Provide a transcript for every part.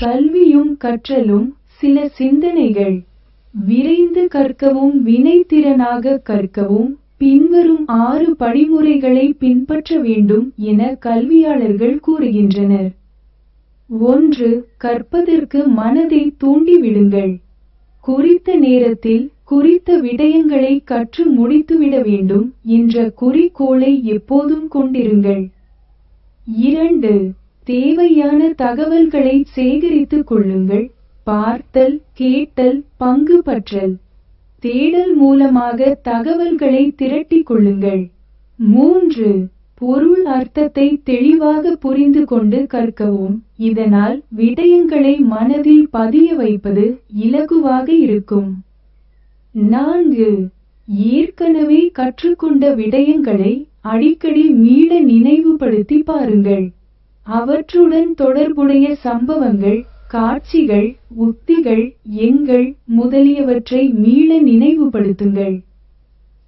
கல்வியும் கற்றலும் சில சிந்தனைகள். விரைந்து கற்கவும் வினைத்திறனாக கற்கவும் பின்வரும் ஆறு படிமுறைகளை பின்பற்ற வேண்டும் என கல்வியாளர்கள் கூறுகின்றனர். ஒன்று கற்பதற்கு மனதை தூண்டிவிடுங்கள். குறித்த நேரத்தில் குறித்த விடயங்களை கற்று முடித்துவிட வேண்டும் என்ற குறிக்கோளை எப்போதும் கொண்டிருங்கள். இரண்டு தேவையான தகவல்களை சேகரித்துக் கொள்ளுங்கள். பார்த்தல் கேட்டல் பங்கு பற்றல். தேடல் மூலமாக தகவல்களை திரட்டிக் கொள்ளுங்கள். மூன்று பொருள் அர்த்தத்தை தெளிவாக புரிந்து கொண்டு கற்கவும். இதனால் விடயங்களை மனதில் பதிய வைப்பது இலகுவாக இருக்கும். நான்கு ஏற்கனவே கற்றுக்கொண்ட விடயங்களை அடிக்கடி மீள நினைவுபடுத்தி பாருங்கள். அவற்றுடன் தொடர்புடைய சம்பவங்கள் காட்சிகள் உத்திகள் எண்கள் முதலியவற்றை மீள நினைவுபடுத்துங்கள்.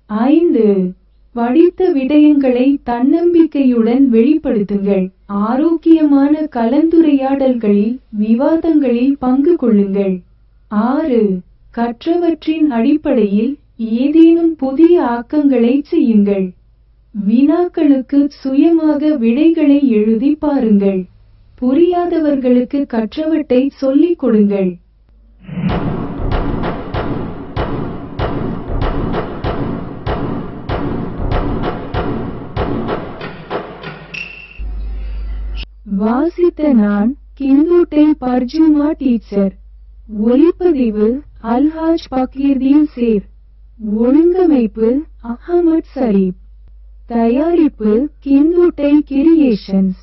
ஐந்து. படித்த விடயங்களை தன்னம்பிக்கையுடன் வெளிப்படுத்துங்கள். ஆரோக்கியமான கலந்துரையாடல்களில் விவாதங்களில் பங்கு கொள்ளுங்கள். ஆறு. கற்றவற்றின் அடிப்படையில் ஏதேனும் புதிய ஆக்கங்களை செய்யுங்கள். வினாக்களுக்கு சுயமாக விடைகளை எழுதி பாருங்கள். புரியாதவர்களுக்கு கற்றவற்றை சொல்லிக் கொடுங்கள். வாசித்த நான் கிந்தூட்டை பர்ஜுமா டீச்சர். ஒலிப்பதிவு அல்ஹாஜ் பக்கீர்தீன் சேர். ஒழுங்கமைப்பு அகமது சரீப். தயாரிப்பு கிந்துட்டை கிரியேஷன்ஸ்